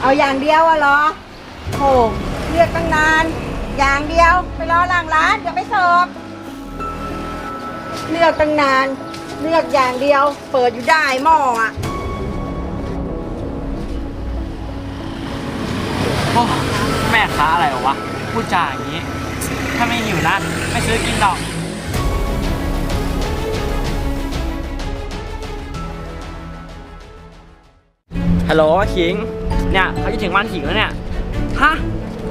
เอาอย่างเดียวอะเหรอโหเลือกตั้งนาน อย่างเดียวไปรอหลังร้านเดี๋ยวไม่เสิร์ฟเลือกตั้งนาน เลือกอย่างเดียว เปิดอยู่ได้หม้ออะโอ้แม่ค้าอะไรวะพูดจาอย่างนี้ ถ้าไม่หิวนะไม่ซื้อกินดอก ฮัลโหลขิง เนี่ยเขาจะถึงบ้านขิงแล้วเนี่ย ฮะ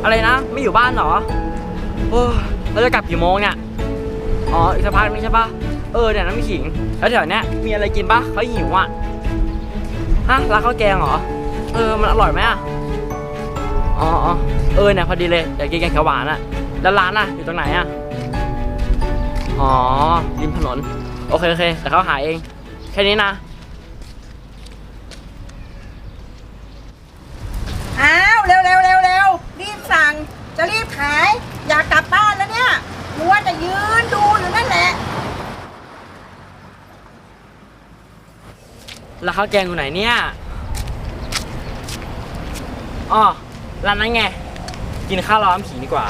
อะไรนะ ไม่อยู่บ้านเหรอ โอ้เราจะกลับกี่โมงเนี่ย อ๋อ อีกสักพักนึงใช่ปะเออเดี๋ยวนะพี่ขิง แล้วแถวเนี้ยมีอะไรกินปะเขาหิวอะ ฮะร้านข้าวแกงเหรอ เออ มันอร่อยไหมอะอ๋ออ๋อเออเนี่ยพอดีเลยอยากกินแกงเขียวหวานอะแล้วร้านอะอยู่ตรงไหนอะอ๋อริมถนน โอเคโอเคแต่เขาหาเอง แค่นี้นะ อ้าวเร็วเร็วเร็วเร็วรีบสั่ง จะรีบขาย อยากกลับบ้านแล้วเนี่ยมัวจะยืนดูอยู่นั่นแหละ แล้วข้าวแกงอยู่ไหนเนี่ยอ๋อร้านนั้นไง กินข้าวร้อนผีดีกว่า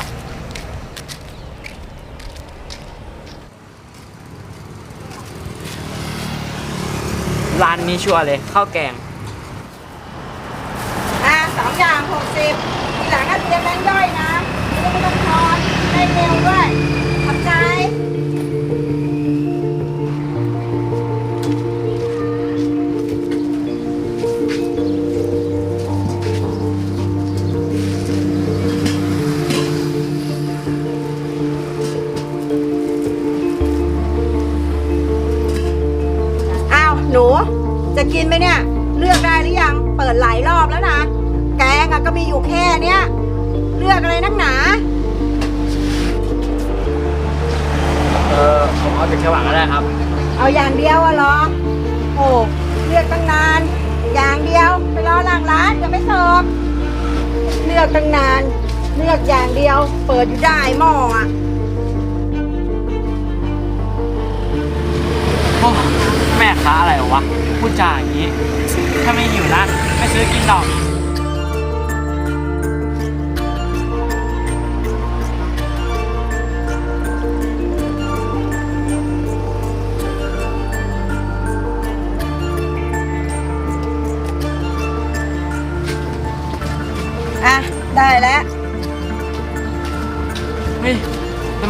ร้านนี้ชัวร์เลยข้าวแกง อย่างหกสิบทีหลังก็เตรียมแบงค์ย่อยนะไม่ต้องไม่ต้งทอนได้เร็วด้วยขอบใจอ้าวหนู จะกินไหมเนี่ย เลือกได้หรือยัง เปิดหลายรอบแล้วนะ อะก็มีอยู่แค่เนี้ยเลือกอะไรนักหนา เออผมเอาแต่เขียวหวานก็ได้ครับ เอาอย่างเดียวอะเหรอ โอ้เลือกตั้งนาน อย่างเดียวไปรอหลังร้านเดี๋ยวไม่เสิร์ฟเลือกตั้งนาน เลือกอย่างเดียว เปิดอยู่ได้หม้ออะโอ้แม่ค้าอะไรวะพูดจาอย่างนี้ ถ้าไม่หิวนะไม่ซื้อกินดอก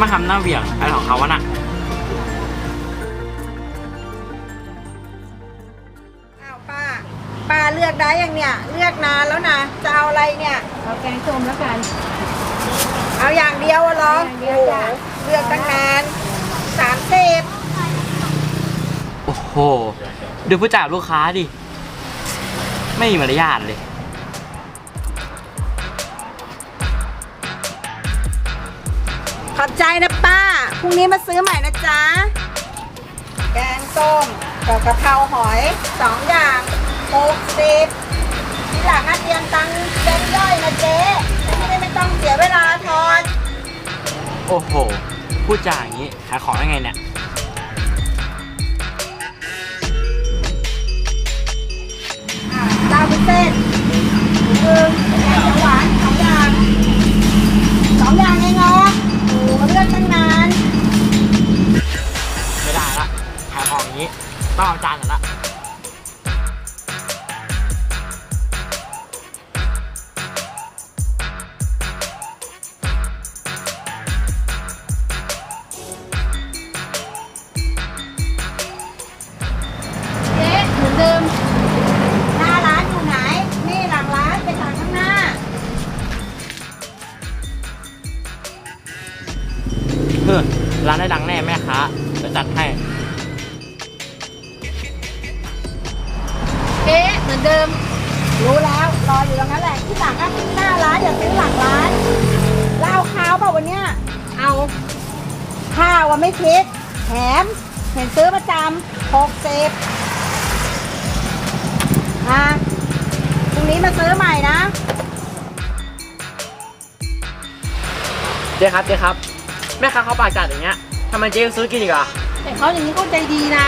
มาทำหน้าเหวี่ยงอะไรของเขาวะน่ะอ้าวป้า ป้าเลือกได้ยังเนี่ย เลือกนานแล้วนะ จะเอาอะไรเนี่ย เอาแกงส้มแล้วกัน เอาอย่างเดียวอะเหรออย่างเดียวจ้ะ โอ้โหเลือกตั้งนานสามสิบโอ้โหดูผู้จ่ายลูกค้าดิ ไม่มีมารยาทเลย ขอบใจนะป้า พรุ่งนี้มาซื้อใหม่นะจ๊ะ แกงส้มกับกะเพราหอยสองอย่างหกสิบทีหลังอะเตรียมตังค์เซ็นย่อยนะเจ๊จะได้ไม่ต้องเสียเวลาทอนโอ้โห พูดจาอย่างนี้ขายของได้ไงเนี่ย อะลาวบุญเส้น เฮ้อร้านได้ดังแน่แม่ค้าจะจัดให้เจ๊เหมือนเดิม รู้แล้ว รออยู่ตรงนั้นแหละ ที่หลังก็หน้าร้านอย่าซื้อหลังร้านแล้วเอาข้าวเปล่าวันเนี้ยเอาข้าวอะไม่คิดแถมเห็นซื้อประจำหกสิบอะพรุ่งนี้มาซื้อใหม่นะ เจ๊ครับ เจ๊ครับ แม่ค้าเขาปากจัดอย่างเงี้ยทำไมเจ๊ยังซื้อกินอีกอะแต่เขาอย่างนี้เขาใจดีนะ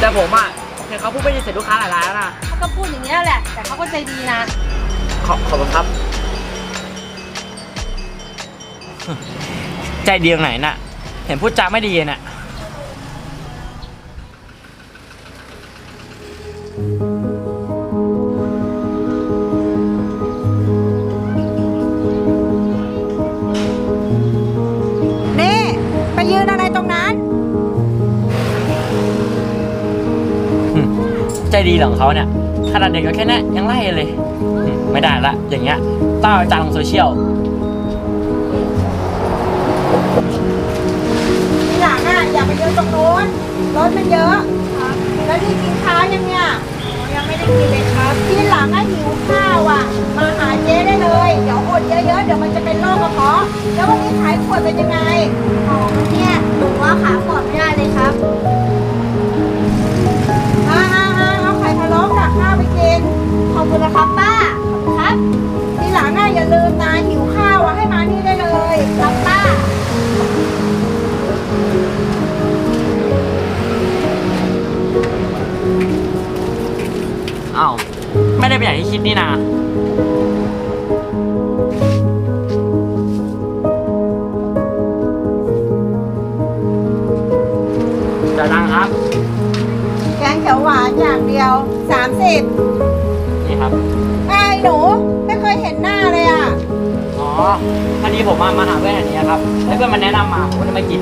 แต่ผมอะเห็นเขาพูดไม่ดีเสร็จลูกค้าหลายร้านแล้วนะเขาก็พูดอย่างนี้ยแหละ แต่เขาก็ใจดีนะ ขอบขอบคุณครับ ใจดีตรงไหนน่ะ เห็นพูดจาไม่ดีน่ะ ใจดีเหรอของเขาเนี่ยขนาดเด็กก็แค่เนี้ยยังไล่เลยอืมไม่ได้ละ อย่างเงี้ยต้องเอาไปจานลงโซเชียลทีหลังอะอย่าไปยืนตรงโน้นรถมันเยอะ แล้วนี่กินข้าวยังเนี่ยยังไม่ได้กินเลยครับทีหลังอะหิวข้าวอะ มาหาเจ๊ได้เลย เดี๋ยวอดเยอะๆ เดี๋ยวมันจะเป็นโรคกระเพาะแล้ววันนี้ขายขวดเป็นยังไง อ๋อเนี่ยหนูว่าขาขวดไม่ได้เลยครับ ไม่ได้เป็นอย่างที่คิดนี่นาจะดังครับ แกงเขียวหวานอย่างเดียว 30นี่ครับ ไอ้หนูไม่เคยเห็นหน้าเลยอะ อ๋อพอดีผมมามาหาเพื่อนแถวนี้ครับแล้วเพื่อนมันแนะนำมาผมก็เลยมากิน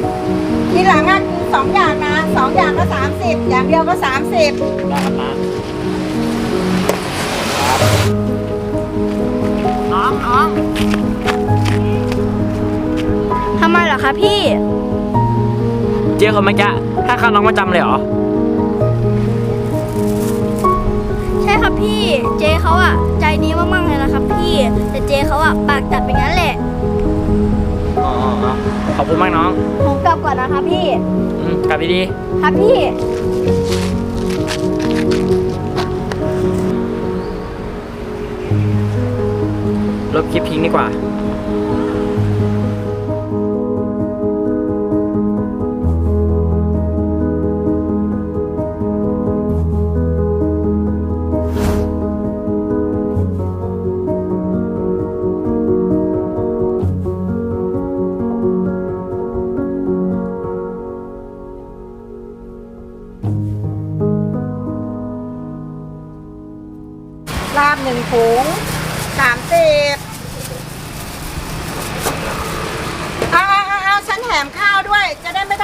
ทีหลังอะกินสองอย่างนะสองอย่างก็ 30 อย่างเดียวก็ 30ได้ครับนะ คะพี่ เจ๊คนเมื่อกี้ให้ค่าน้องมาจำเลยเหรอ ใช่ครับพี่ เจเขาอะใจดีมากๆเลยนะครับพี่ แต่เจเขาอะปากจัดเป็นงั้นแหละ อ๋ออ๋ออ๋อขอบคุณมากน้องผมกลับก่อนนะครับพี่ อืมกลับดีครับพี่ ๆลบคลิปทิ้งดีกว่า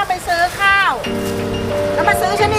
ไปซื้อข้าว แล้วมาซื้อฉันนี่